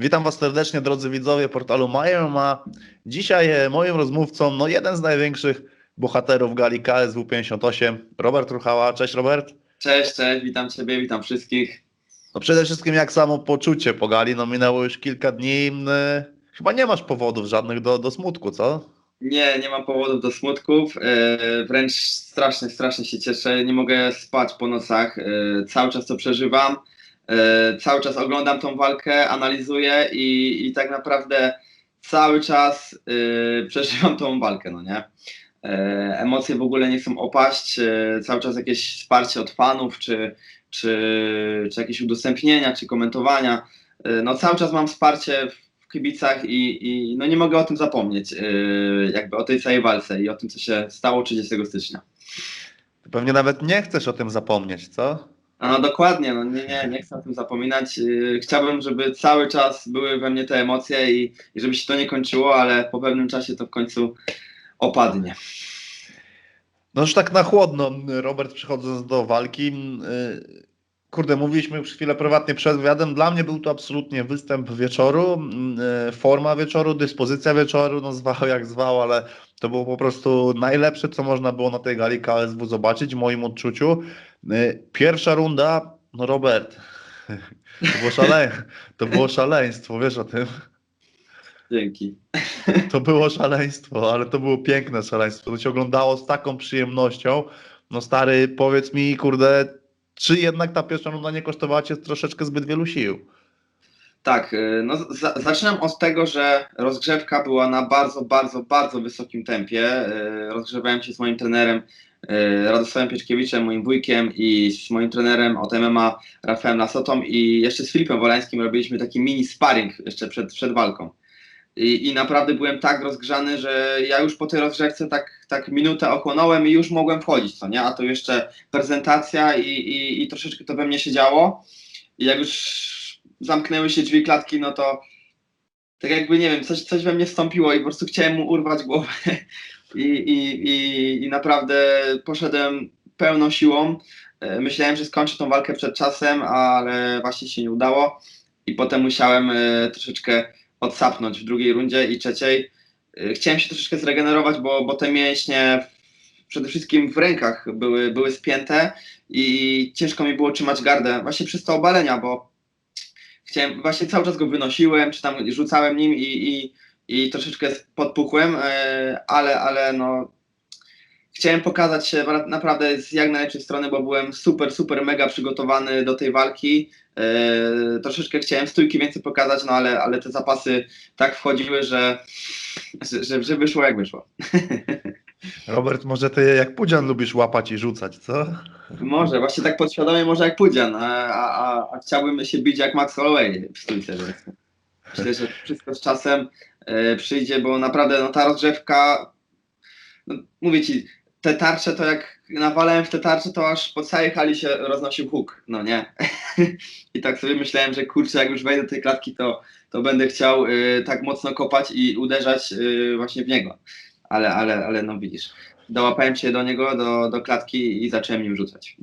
Witam Was serdecznie, drodzy widzowie portalu Majem, a dzisiaj e, moim rozmówcą, no jeden z największych bohaterów gali KSW 58, Robert Ruchała. Cześć Robert. Cześć, cześć, witam Ciebie, witam wszystkich. No przede wszystkim jak samo poczucie po gali, no minęło już kilka dni, e, chyba nie masz powodów żadnych do, do smutku, co? Nie, nie mam powodów do smutków, e, wręcz strasznie, strasznie się cieszę, nie mogę spać po nocach, cały czas to przeżywam, cały czas oglądam tą walkę, analizuję i, i tak naprawdę cały czas e, przeżywam tą walkę, no nie? E, emocje w ogóle nie chcą opaść, e, cały czas jakieś wsparcie od fanów, czy, czy, czy jakieś udostępnienia, czy komentowania, E, no cały czas mam wsparcie w kibicach i, i no nie mogę o tym zapomnieć, jakby o tej całej walce i o tym, co się stało 30 stycznia. Ty pewnie nawet nie chcesz o tym zapomnieć, co? No dokładnie, no nie, nie, nie chcę o tym zapominać. Yy, chciałbym, żeby cały czas były we mnie te emocje i, i żeby się to nie kończyło, ale po pewnym czasie to w końcu opadnie. No już tak na chłodno, Robert, przychodząc do walki, yy, kurde, mówiliśmy już chwilę prywatnie przed wywiadem, dla mnie był to absolutnie występ wieczoru, yy, forma wieczoru, dyspozycja wieczoru, no zwał jak zwał, ale to było po prostu najlepsze, co można było na tej gali KSW zobaczyć, w moim odczuciu. Yy, Pierwsza runda, no Robert, to było, szale... to było szaleństwo, wiesz o tym? Dzięki. To było szaleństwo, ale to było piękne szaleństwo. To się oglądało z taką przyjemnością. No stary, powiedz mi, kurde, czy jednak ta pierwsza runda nie kosztowała cię troszeczkę zbyt wielu sił? Tak, yy, no za, zaczynam od tego, że rozgrzewka była na bardzo, bardzo, bardzo wysokim tempie. Yy, Rozgrzewałem się z moim trenerem yy, Radosławem Pieczkiewiczem, moim wujkiem i z moim trenerem od MMA Rafałem Lasotą i jeszcze z Filipem Wolańskim robiliśmy taki mini sparring jeszcze przed, przed walką. I, I naprawdę byłem tak rozgrzany, że ja już po tej rozgrzewce tak, tak minutę ochłonąłem i już mogłem wchodzić, co nie? A to jeszcze prezentacja i, i, i troszeczkę to we mnie się działo. I jak już zamknęły się drzwi klatki, no to tak jakby, nie wiem, coś, coś we mnie wstąpiło i po prostu chciałem mu urwać głowę i, i, i, i naprawdę poszedłem pełną siłą. E, Myślałem, że skończę tą walkę przed czasem, ale właśnie się nie udało i potem musiałem e, troszeczkę odsapnąć w drugiej rundzie i trzeciej. E, Chciałem się troszeczkę zregenerować, bo, bo te mięśnie przede wszystkim w rękach były, były spięte i ciężko mi było trzymać gardę właśnie przez te obalenia, bo chciałem, właśnie cały czas go wynosiłem, czy tam rzucałem nim i, i, i troszeczkę podpuchłem, e, ale, ale no chciałem pokazać się na- naprawdę z jak najlepszej strony, bo byłem super, super mega przygotowany do tej walki. E, troszeczkę chciałem stójki więcej pokazać, no ale, ale te zapasy tak wchodziły, że, że, że wyszło jak wyszło. Robert, może ty jak Pudzian lubisz łapać i rzucać, co? Może, właśnie tak podświadomie może jak Pudzian, a, a, a, chciałbym się bić jak Max Holloway w stójce, myślę, że wszystko z czasem e, przyjdzie, bo naprawdę no, ta rozgrzewka, no, mówię Ci, te tarcze to jak nawalałem w te tarcze, to aż po całej hali się roznosił huk, no nie? I tak sobie myślałem, że kurczę, jak już wejdę do tej klatki, to, to będę chciał e, tak mocno kopać i uderzać e, właśnie w niego. Ale, ale, ale no widzisz, dołapałem się do niego, do, do klatki i zacząłem nim rzucać.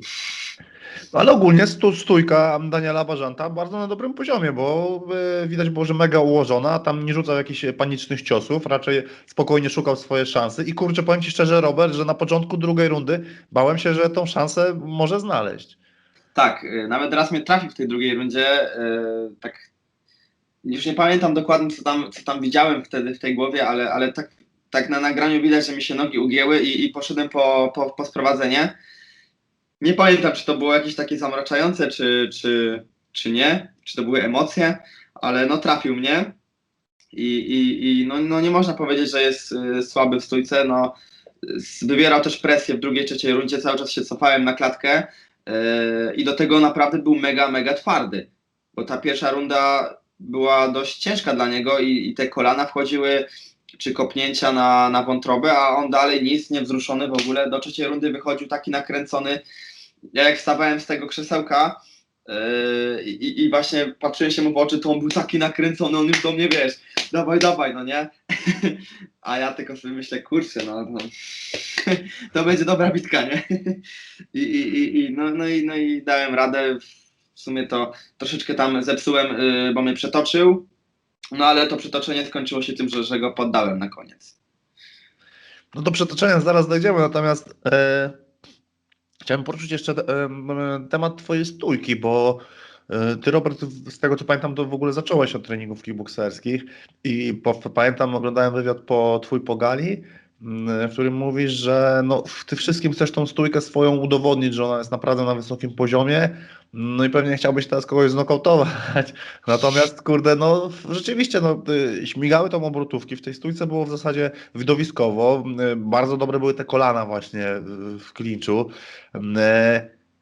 Ale ogólnie stójka Daniela Barzanta bardzo na dobrym poziomie, bo e, widać było, że mega ułożona, tam nie rzucał jakichś panicznych ciosów, raczej spokojnie szukał swoje szansy i kurczę, powiem Ci szczerze Robert, że na początku drugiej rundy bałem się, że tą szansę może znaleźć. Tak, y, nawet raz mnie trafił w tej drugiej rundzie. y, Tak, już nie pamiętam dokładnie, co tam, co tam widziałem wtedy w tej głowie, ale, ale tak, tak na nagraniu widać, że mi się nogi ugięły i, i poszedłem po, po, po sprowadzenie. Nie pamiętam, czy to było jakieś takie zamraczające, czy, czy, czy nie, czy to były emocje, ale no trafił mnie. I, i, i no, no nie można powiedzieć, że jest y, słaby w stójce. No, wywierał też presję w drugiej, trzeciej rundzie, cały czas się cofałem na klatkę. Yy, I do tego naprawdę był mega, mega twardy, bo ta pierwsza runda była dość ciężka dla niego i, i te kolana wchodziły, czy kopnięcia na, na wątrobę, a on dalej nic, niewzruszony w ogóle. Do trzeciej rundy wychodził taki nakręcony. Ja jak wstawałem z tego krzesełka yy, i, i właśnie patrzyłem się mu w oczy, to on był taki nakręcony, on już do mnie, wiesz, dawaj, dawaj, no nie? A ja tylko sobie myślę, kurczę, no, no to będzie dobra bitka, nie? I, i, i, no, no, i, no i dałem radę. W sumie to troszeczkę tam zepsułem, y, bo mnie przetoczył. No ale to przytoczenie skończyło się tym, że, że go poddałem na koniec. No do przetoczenia zaraz dojdziemy, natomiast e, chciałem poruszyć jeszcze e, temat twojej stójki, bo e, ty Robert, z tego co pamiętam, to w ogóle zacząłeś od treningów kickbokserskich i po, pamiętam, oglądałem wywiad po twój po gali, m, w którym mówisz, że no, ty wszystkim chcesz tą stójkę swoją udowodnić, że ona jest naprawdę na wysokim poziomie, no i pewnie chciałbyś teraz kogoś znokautować. Natomiast, kurde, no rzeczywiście, no, y, śmigały tam obrotówki. W tej stójce było w zasadzie widowiskowo. Y, Bardzo dobre były te kolana właśnie y, w klinczu.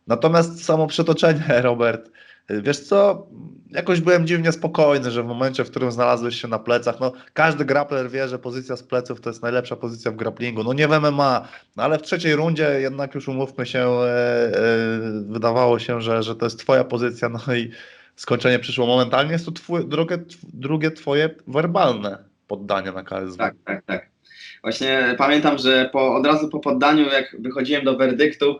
Natomiast samo przetoczenie, Robert, wiesz co, jakoś byłem dziwnie spokojny, że w momencie, w którym znalazłeś się na plecach, no każdy grappler wie, że pozycja z pleców to jest najlepsza pozycja w grapplingu, no nie w MMA, no ale w trzeciej rundzie jednak już umówmy się, e, e, wydawało się, że, że to jest twoja pozycja, no i skończenie przyszło momentalnie, jest to twój, drugie, drugie twoje werbalne poddanie na KSW. Tak, tak, tak. Właśnie pamiętam, że po, od razu po poddaniu, jak wychodziłem do werdyktu,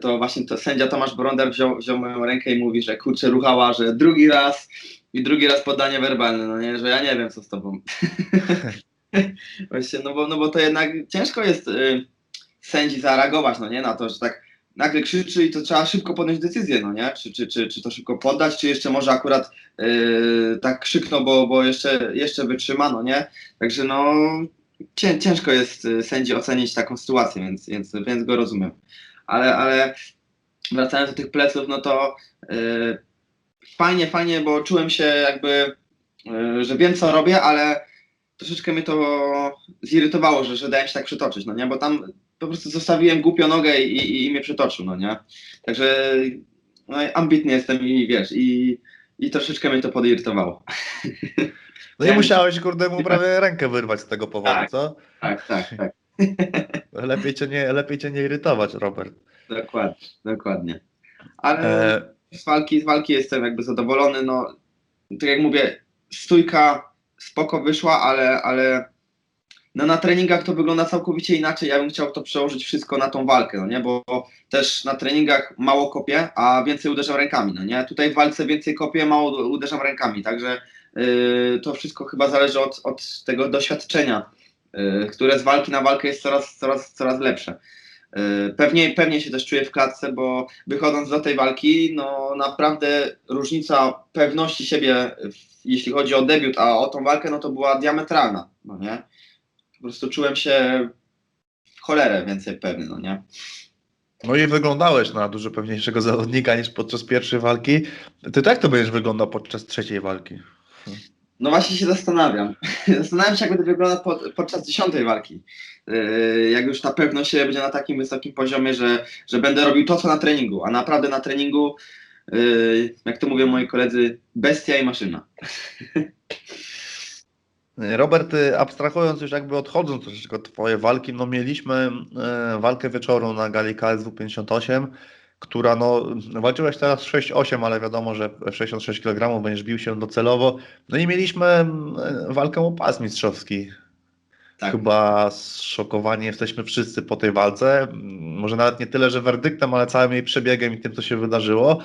to właśnie to sędzia Tomasz Bronder wziął, wziął moją rękę i mówi, że kurczę ruchała, że drugi raz i drugi raz poddanie werbalne, no nie, że ja nie wiem co z tobą. Właśnie, no bo, no bo to jednak ciężko jest y, sędzi zareagować, no nie, na to, że tak nagle krzyczy i to trzeba szybko podjąć decyzję, no nie, czy, czy, czy, czy to szybko poddać, czy jeszcze może akurat y, tak krzykną, bo, bo jeszcze, jeszcze wytrzyma, no nie, także no cię, ciężko jest y, sędzi ocenić taką sytuację, więc, więc, więc go rozumiem. Ale, ale wracając do tych pleców, no to y, fajnie, fajnie, bo czułem się jakby, y, że wiem co robię, ale troszeczkę mnie to zirytowało, że, że dałem się tak przytoczyć, no nie, bo tam po prostu zostawiłem głupio nogę i, i, i mnie przytoczył, no nie. Także no, ambitny jestem i wiesz, i, i troszeczkę mnie to podirytowało. No i musiałeś, kurde, mu prawie rękę wyrwać z tego powodu, Tak. co? Tak, tak, tak. Lepiej cię nie, lepiej cię nie irytować, Robert. Dokładnie, dokładnie. Ale E, z walki, z walki jestem jakby zadowolony. No, tak jak mówię, stójka spoko wyszła, ale, ale no, na treningach to wygląda całkowicie inaczej. Ja bym chciał to przełożyć wszystko na tą walkę, no nie? Bo też na treningach mało kopię, a więcej uderzam rękami, no nie? Tutaj w walce więcej kopię, mało uderzam rękami, także yy, to wszystko chyba zależy od, od tego doświadczenia, które z walki na walkę jest coraz, coraz, coraz lepsze. Yy, Pewnie, pewnie się też czuję w klatce, bo wychodząc do tej walki, no naprawdę różnica pewności siebie, jeśli chodzi o debiut, a o tą walkę, no to była diametralna, no nie? Po prostu czułem się w cholerę więcej pewny, no nie? No i wyglądałeś na dużo pewniejszego zawodnika niż podczas pierwszej walki. Ty tak to będziesz wyglądał podczas trzeciej walki. No właśnie się zastanawiam. Zastanawiam się, jak będę wyglądał pod, podczas dziesiątej walki. Yy, jak już ta pewność siebie będzie na takim wysokim poziomie, że, że będę robił to, co na treningu, a naprawdę na treningu, yy, jak to mówią moi koledzy, bestia i maszyna. Robert, y, abstrahując już jakby odchodząc troszeczkę od twojej walki, no mieliśmy e, walkę wieczoru na gali KSW 58, która no, walczyłeś teraz 6-8, ale wiadomo, że w 66 kg będziesz bił się docelowo. No i mieliśmy mm, walkę o pas mistrzowski. Tak. Chyba zszokowani jesteśmy wszyscy po tej walce. Może nawet nie tyle, że werdyktem, ale całym jej przebiegiem i tym, co się wydarzyło.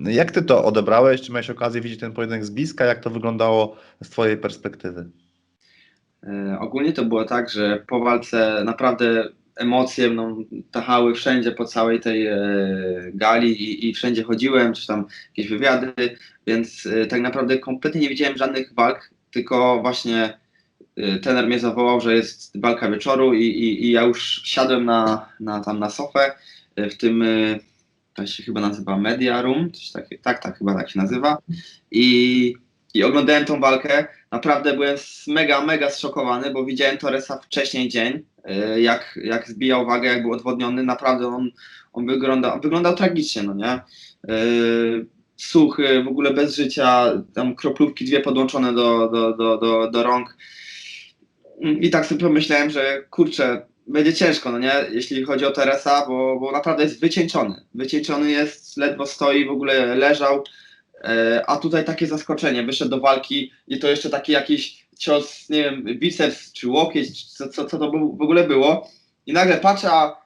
Jak ty to odebrałeś? Czy miałeś okazję widzieć ten pojedynek z bliska? Jak to wyglądało z twojej perspektywy? E, Ogólnie to było tak, że po walce naprawdę emocje mną tachały wszędzie po całej tej e, gali i, i wszędzie chodziłem, czy tam jakieś wywiady, więc e, tak naprawdę kompletnie nie widziałem żadnych walk, tylko właśnie e, trener mnie zawołał, że jest walka wieczoru i, i, i ja już siadłem na, na, tam na sofę e, w tym, to się chyba nazywa Media Room, takie, tak, tak, chyba tak się nazywa. I, i oglądałem tą walkę naprawdę byłem mega, mega zszokowany, bo widziałem Torresa wcześniej dzień, y, jak, jak zbijał wagę, jak był odwodniony, naprawdę on, on, wygląda, on wyglądał tragicznie, no nie? Y, Suchy, w ogóle bez życia, tam kroplówki dwie podłączone do, do, do, do, do rąk. I tak sobie pomyślałem, że kurczę, będzie ciężko, no nie? Jeśli chodzi o Teresa, bo, bo naprawdę jest wycieńczony. Wycieńczony jest, ledwo stoi, w ogóle leżał. E, A tutaj takie zaskoczenie, wyszedł do walki i to jeszcze taki jakiś cios, nie wiem, biceps czy łokieć, co, co, co to w ogóle było. I nagle patrzę, a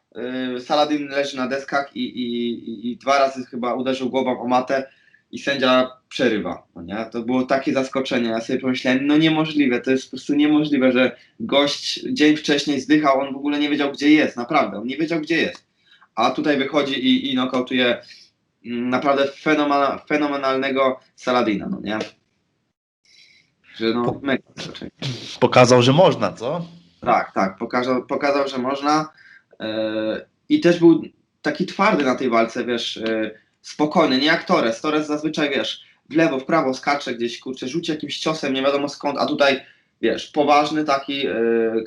y, Saladin leży na deskach i, i, i- dwa razy chyba uderzył głową o matę. i sędzia przerywa. No nie? To było takie zaskoczenie. Ja sobie pomyślałem, no niemożliwe, to jest po prostu niemożliwe, że gość dzień wcześniej zdychał, on w ogóle nie wiedział, gdzie jest, naprawdę, on nie wiedział, gdzie jest. A tutaj wychodzi i, i nokautuje naprawdę fenomena, fenomenalnego Saladina, no nie? Że no, Po- mega zaskoczenie. Pokazał, że można, co? Tak, tak, pokazał, pokazał że można e, i też był taki twardy na tej walce, wiesz, e, spokojny, nie jak Torres. Torres zazwyczaj, wiesz, w lewo, w prawo skacze gdzieś, kurczę, rzuci jakimś ciosem, nie wiadomo skąd, a tutaj, wiesz, poważny taki, e,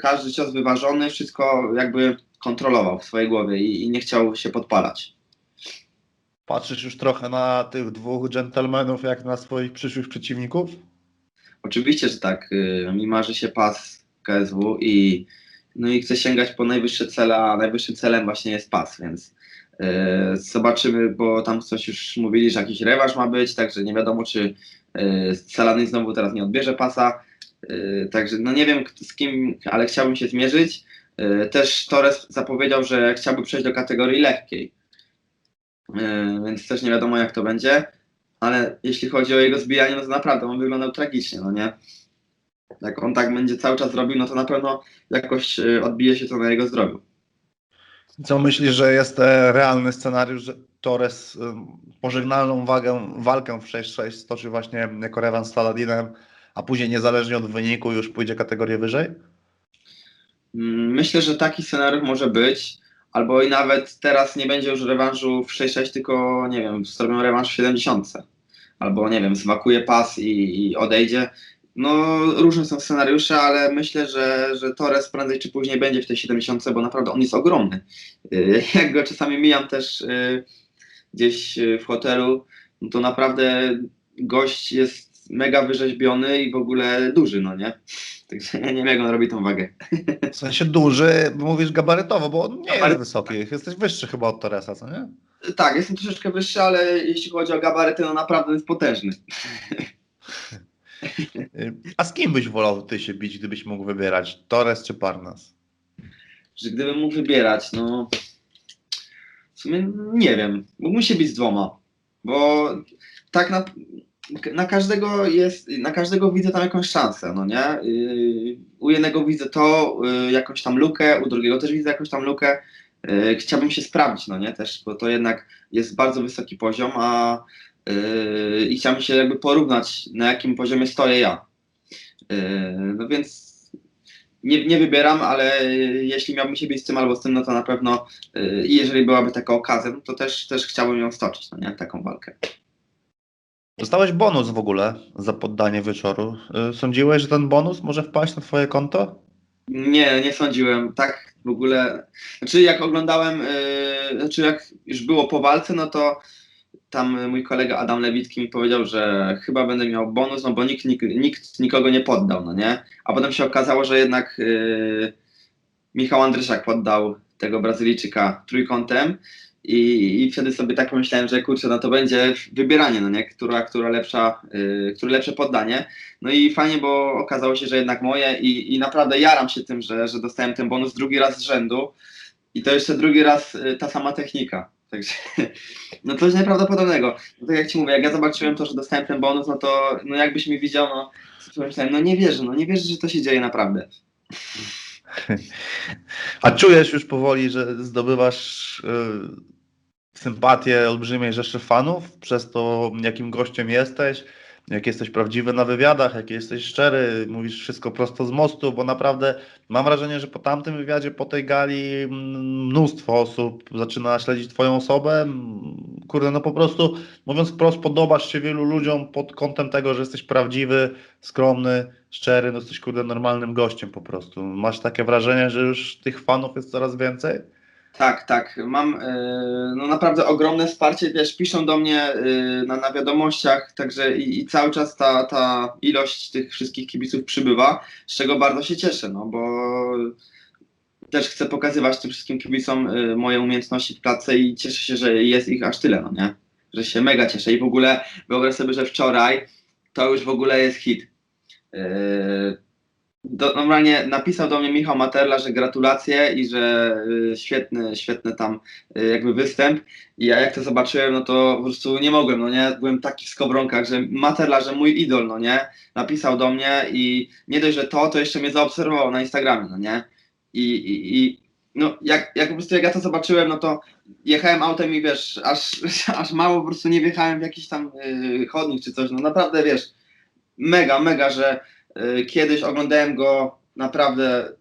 każdy cios wyważony, wszystko jakby kontrolował w swojej głowie i, i nie chciał się podpalać. Patrzysz już trochę na tych dwóch dżentelmenów, jak na swoich przyszłych przeciwników? Oczywiście, że tak. y, Mi marzy się pas KSW i no i chcę sięgać po najwyższe cele, a najwyższym celem właśnie jest pas, więc y, zobaczymy, bo tam coś już mówili, że jakiś rewanż ma być, także nie wiadomo, czy y, Saladin znowu teraz nie odbierze pasa. Y, także no nie wiem z kim, ale chciałbym się zmierzyć. Y, też Torres zapowiedział, że chciałby przejść do kategorii lekkiej, więc też nie wiadomo jak to będzie ale jeśli chodzi o jego zbijanie, no to naprawdę on wyglądał tragicznie, no nie? Jak on tak będzie cały czas robił, no to na pewno jakoś y, odbije się to na jego zdrowiu. Co myślisz, że jest e, realny scenariusz, że Torres e, pożegnalną wagę, walkę w 6-6 stoczy właśnie jako rewanż z Saladinem, a później niezależnie od wyniku już pójdzie kategorię wyżej? Mm, Myślę, że taki scenariusz może być, albo i nawet teraz nie będzie już rewanżu w 6-6, tylko nie wiem, zrobią rewanż w 70. Albo nie wiem, zwakuje pas i, i odejdzie. No, różne są scenariusze, ale myślę, że, że Torres prędzej czy później będzie w tej 70, bo naprawdę on jest ogromny. Jak go czasami mijam też y, gdzieś y, w hotelu, no to naprawdę gość jest mega wyrzeźbiony i w ogóle duży, no nie? Także ja nie wiem, jak on robi tą wagę. W sensie duży, bo mówisz gabarytowo, bo on nie jest Gabaryt- wysoki. Jesteś wyższy chyba od Torresa, co nie? Tak, jestem troszeczkę wyższy, ale jeśli chodzi o gabaryty, no naprawdę jest potężny. A z kim byś wolał ty się bić, gdybyś mógł wybierać? Torres czy Parnas? Że gdybym mógł wybierać, no w sumie nie wiem, mógłbym się bić z dwoma, bo tak na, na każdego jest, na każdego widzę tam jakąś szansę, no nie? U jednego widzę to, yy, jakąś tam lukę, u drugiego też widzę jakąś tam lukę. Yy, Chciałbym się sprawdzić, no nie? Też, bo to jednak jest bardzo wysoki poziom, a yy, i chciałbym się jakby porównać, na jakim poziomie stoję ja. No więc nie, nie wybieram, ale jeśli miałbym się bić z tym albo z tym, no to na pewno i jeżeli byłaby taka okazja, no to też, też chciałbym ją stoczyć, no nie? Taką walkę. Dostałeś bonus w ogóle za poddanie wieczoru. Y, Sądziłeś, że ten bonus może wpaść na twoje konto? Nie, nie sądziłem. Tak w ogóle. Znaczy, jak oglądałem, yy, znaczy, jak już było po walce, no to tam mój kolega Adam Lewicki mi powiedział, że chyba będę miał bonus, no bo nikt, nikt, nikt nikogo nie poddał, no nie? A potem się okazało, że jednak yy, Michał Andryszak poddał tego Brazylijczyka trójkątem. I, I wtedy sobie tak pomyślałem, że kurczę, no to będzie wybieranie, no nie? Która, która lepsza, yy, które lepsze poddanie. No i fajnie, bo okazało się, że jednak moje i, i naprawdę jaram się tym, że, że dostałem ten bonus drugi raz z rzędu i to jeszcze drugi raz y, ta sama technika. Także no coś nieprawdopodobnego. No tak jak ci mówię, jak ja zobaczyłem to, że dostałem ten bonus, no to no jakbyś mi widział, no myślałem, no nie wierzę, no nie wierzę, że to się dzieje naprawdę. A czujesz już powoli, że zdobywasz y, sympatię olbrzymiej rzeszy fanów przez to, jakim gościem jesteś, jak jesteś prawdziwy na wywiadach, jak jesteś szczery, mówisz wszystko prosto z mostu, bo naprawdę mam wrażenie, że po tamtym wywiadzie, po tej gali mnóstwo osób zaczyna śledzić twoją osobę. Kurde, no po prostu mówiąc wprost, podobasz się wielu ludziom pod kątem tego, że jesteś prawdziwy, skromny, szczery, no jesteś kurde normalnym gościem po prostu. Masz takie wrażenie, że już tych fanów jest coraz więcej? Tak, tak. Mam e, no naprawdę ogromne wsparcie. Wiesz, piszą do mnie e, na, na wiadomościach, także i, i cały czas ta, ta ilość tych wszystkich kibiców przybywa, z czego bardzo się cieszę, no bo też chcę pokazywać tym wszystkim kibicom e, moje umiejętności w klatce i cieszę się, że jest ich aż tyle, no nie? Że się mega cieszę. I w ogóle wyobraź sobie, że wczoraj to już w ogóle jest hit. E, do, normalnie napisał do mnie Michał Materla, że gratulacje i że y, świetny, świetny tam y, jakby występ. I ja jak to zobaczyłem, no to po prostu nie mogłem, no nie? Byłem taki w skowronkach, że Materla, że mój idol, no nie? Napisał do mnie i nie dość, że to, to jeszcze mnie zaobserwował na Instagramie, no nie? I, i, i no jak, jak po prostu jak ja to zobaczyłem, no to jechałem autem i wiesz, aż, aż mało po prostu nie wjechałem w jakiś tam y, chodnik czy coś, no naprawdę wiesz, mega, mega, że y, kiedyś oglądałem go naprawdę,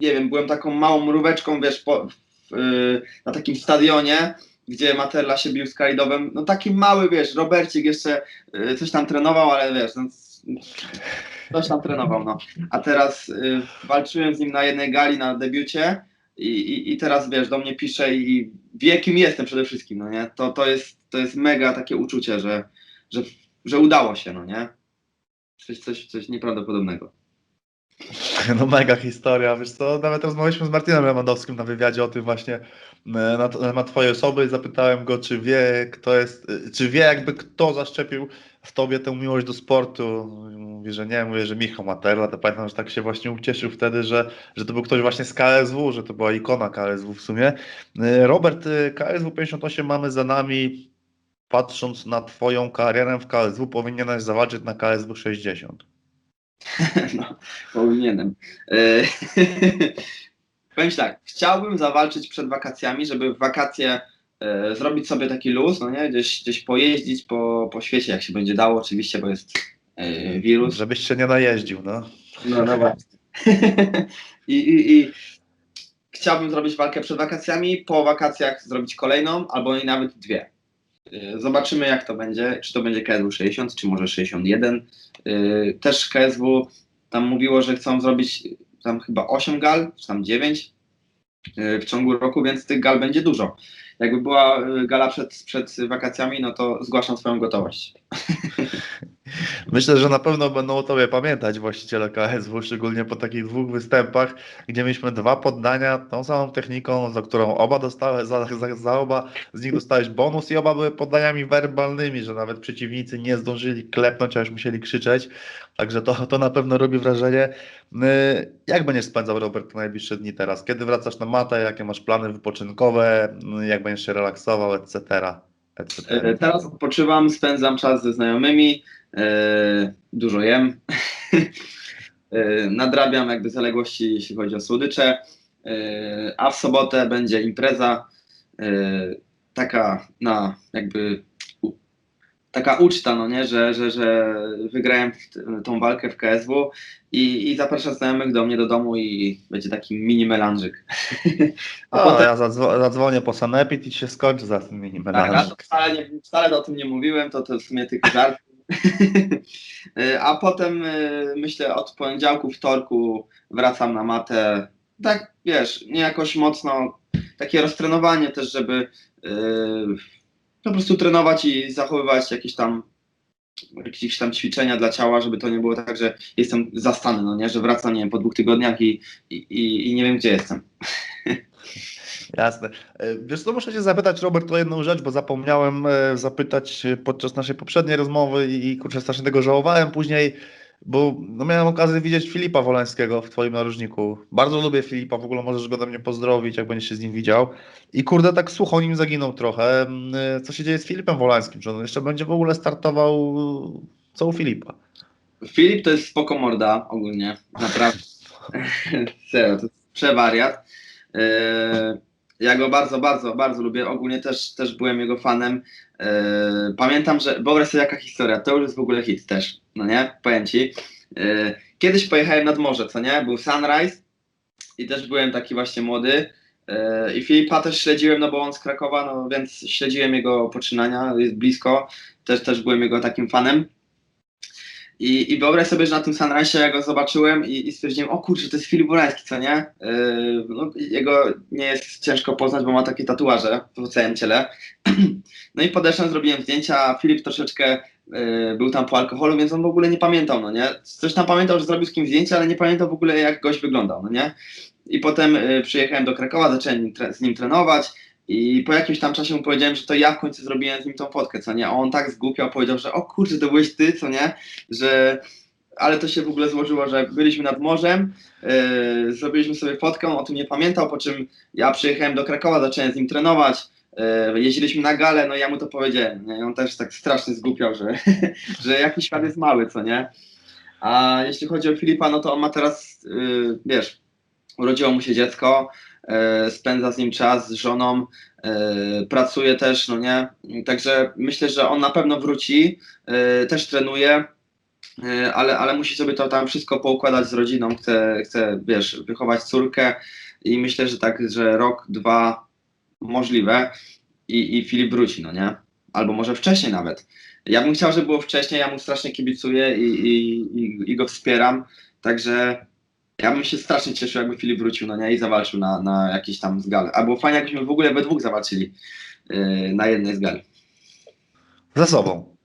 nie wiem, byłem taką małą mróweczką, wiesz, po, w, y, na takim stadionie, gdzie Materla się bił z Kalidowem, no taki mały, wiesz, Robercik jeszcze y, coś tam trenował, ale wiesz, no, coś tam trenował, no. A teraz y, walczyłem z nim na jednej gali na debiucie i, i, i teraz, wiesz, do mnie pisze i wie, kim jestem przede wszystkim, no nie? To, to, jest, to jest mega takie uczucie, że, że, że udało się, no nie? Coś, coś, coś nieprawdopodobnego. No mega historia, wiesz co, nawet rozmawialiśmy z Martinem Lewandowskim na wywiadzie o tym właśnie e, na temat twojej osoby i zapytałem go, czy wie, kto jest, e, czy wie jakby kto zaszczepił w tobie tę miłość do sportu. I Mówi, że nie, mówię, że Michał Materla, to pamiętam, że tak się właśnie ucieszył wtedy, że, że to był ktoś właśnie z KSW, że to była ikona KSW w sumie. E, Robert, KSW 58 mamy za nami, patrząc na twoją karierę w KSW, powinieneś zawalczyć na KSW 60. No, powinienem. E, Powiem tak, chciałbym zawalczyć przed wakacjami, żeby w wakacje e, zrobić sobie taki luz, no nie, gdzieś, gdzieś pojeździć po, po świecie, jak się będzie dało, oczywiście, bo jest e, wirus. Żebyś się nie najeździł, no. No, no właśnie. I, i, I chciałbym zrobić walkę przed wakacjami, po wakacjach zrobić kolejną, albo i nawet dwie. Y, Zobaczymy jak to będzie, czy to będzie KSW 60, czy może 61. Y, Też KSW tam mówiło, że chcą zrobić tam chyba 8 gal, czy tam 9 y, w ciągu roku, więc tych gal będzie dużo. Jakby była gala przed, przed wakacjami, no to zgłaszam swoją gotowość. Myślę, że na pewno będą o tobie pamiętać właściciele KSW, szczególnie po takich dwóch występach, gdzie mieliśmy dwa poddania tą samą techniką, za którą oba dostałeś, za, za, za oba z nich dostałeś bonus i oba były poddaniami werbalnymi, że nawet przeciwnicy nie zdążyli klepnąć, a już musieli krzyczeć. Także to, to na pewno robi wrażenie. Yy, Jak będziesz spędzał, Robert, najbliższe dni teraz? Kiedy wracasz na matę? Jakie masz plany wypoczynkowe? Jak będziesz się relaksował, etc. etc. E, Teraz odpoczywam, spędzam czas ze znajomymi, e, dużo jem, e, nadrabiam jakby zaległości, jeśli chodzi o słodycze, a w sobotę będzie impreza, taka na jakby taka uczta, no nie, że, że, że wygrałem tą walkę w KSW i, i zapraszam znajomych do mnie do domu i będzie taki mini melanżyk. A O, potem- ja zadzwo- zadzwonię po Sanepid i się skończy za tym mini Tak, a to melanżyk. wcale, nie, wcale o tym nie mówiłem, to, to w sumie tylko żart. A potem e, myślę od poniedziałku, wtorku wracam na matę. Tak, wiesz, nie jakoś mocno, takie roztrenowanie też, żeby e, po prostu trenować i zachowywać jakieś tam jakieś tam ćwiczenia dla ciała, żeby to nie było tak, że jestem zastany, no nie, że wracam, nie wiem, po dwóch tygodniach i, i, i- nie wiem, gdzie jestem. Jasne. E, Wiesz co, muszę cię zapytać, Robert, o jedną rzecz, bo zapomniałem e, zapytać e, podczas naszej poprzedniej rozmowy i, kurczę, strasznie tego żałowałem później, bo no, miałem okazję widzieć Filipa Wolańskiego w twoim narożniku. Bardzo lubię Filipa, w ogóle możesz go do mnie pozdrowić, jak będziesz się z nim widział. I kurde, tak słucho o nim zaginął trochę. Mm, Co się dzieje z Filipem Wolańskim? Czy on jeszcze będzie w ogóle startował co u Filipa? Filip to jest spoko morda ogólnie, naprawdę. Serio, to jest przewariat. Yy, Ja go bardzo, bardzo, bardzo lubię. Ogólnie też, też byłem jego fanem. Yy, Pamiętam, że wyobraź sobie jaka historia, to już jest w ogóle hit też, no nie? Powiem ci. Yy, Kiedyś pojechałem nad morze, co nie? Był Sunrise i też byłem taki właśnie młody. Yy, I Filipa też śledziłem, no bo on z Krakowa, no więc śledziłem jego poczynania, jest blisko. Też, też byłem jego takim fanem. I, I wyobraź sobie, że na tym Sunrise ja go zobaczyłem i, i stwierdziłem, o kurczę, to jest Filip Wolański, co nie? Yy, no, jego nie jest ciężko poznać, bo ma takie tatuaże po całym ciele. No i podeszłem, zrobiłem zdjęcia, Filip troszeczkę yy, był tam po alkoholu, więc on w ogóle nie pamiętał, no nie? Coś tam pamiętał, że zrobił z kimś zdjęcie, ale nie pamiętał w ogóle jak gość wyglądał, no nie? I potem yy, przyjechałem do Krakowa, zacząłem tre- z nim trenować i po jakimś tam czasie mu powiedziałem, że to ja w końcu zrobiłem z nim tą fotkę, co nie? A on tak zgłupiał, powiedział, że o kurczę, to byłeś ty, co nie? że ale to się w ogóle złożyło, że byliśmy nad morzem, yy, zrobiliśmy sobie fotkę, on o tym nie pamiętał, po czym ja przyjechałem do Krakowa, zacząłem z nim trenować, yy, jeździliśmy na galę, no ja mu to powiedziałem, nie? On też tak strasznie zgłupiał, że, że jakiś świat jest mały, co nie? A jeśli chodzi o Filipa, no to on ma teraz, yy, wiesz, urodziło mu się dziecko, spędza z nim czas, z żoną, yy, pracuje też, no nie? Także myślę, że on na pewno wróci, yy, też trenuje, ale, ale musi sobie to tam wszystko poukładać z rodziną, chce, chce, wiesz, wychować córkę i myślę, że tak, że rok, dwa możliwe i, i Filip wróci, no nie? Albo może wcześniej nawet. Ja bym chciał, żeby było wcześniej, ja mu strasznie kibicuję i, i, i, i go wspieram, także ja bym się strasznie cieszył, jakby Filip wrócił, no nie, i zawalczył na, na jakiejś tam zgale. Albo fajnie, jakbyśmy w ogóle we dwóch zawalczyli yy, na jednej zgali. Ze sobą.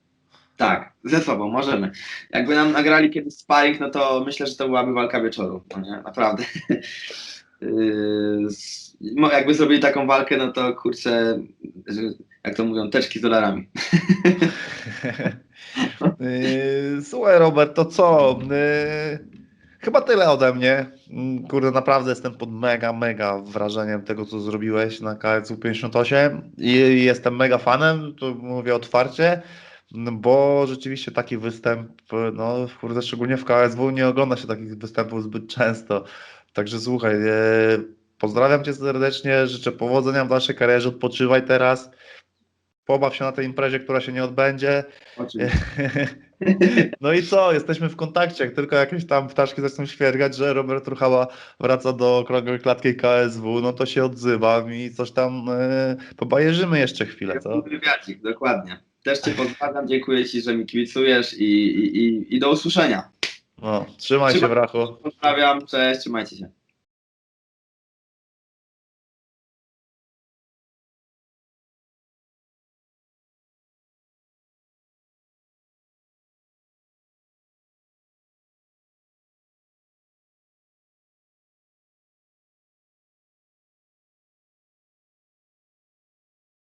Tak, ze sobą, możemy. Jakby nam nagrali kiedyś sparring, no to myślę, że to byłaby walka wieczoru, no nie, naprawdę. Yy, jakby zrobili taką walkę, no to kurczę, jak to mówią, teczki z dolarami. Yy, Słuchaj, Robert, to co? Yy, Chyba tyle ode mnie. Mm, Kurde, naprawdę jestem pod mega, mega wrażeniem tego, co zrobiłeś na KSU 58 i jestem mega fanem, to mówię otwarcie, bo rzeczywiście taki występ, no kurde, szczególnie w KSW nie ogląda się takich występów zbyt często. Także słuchaj, e, pozdrawiam Cię serdecznie, życzę powodzenia w dalszej karierze, odpoczywaj teraz, pobaw się na tej imprezie, która się nie odbędzie. Oczywiście. No i co? Jesteśmy w kontakcie. Jak tylko jakieś tam ptaszki zaczną świergać, że Robert Ruchała wraca do okrągłej klatki KSW, no to się odzywam i coś tam e, pobajerzymy jeszcze chwilę, co? Wywiadzik, dokładnie. Też Cię pozdrawiam, dziękuję Ci, że mi kibicujesz i, i, i, i do usłyszenia. No, trzymaj się, Trzymaj- brachu. Pozdrawiam, cześć, trzymajcie się.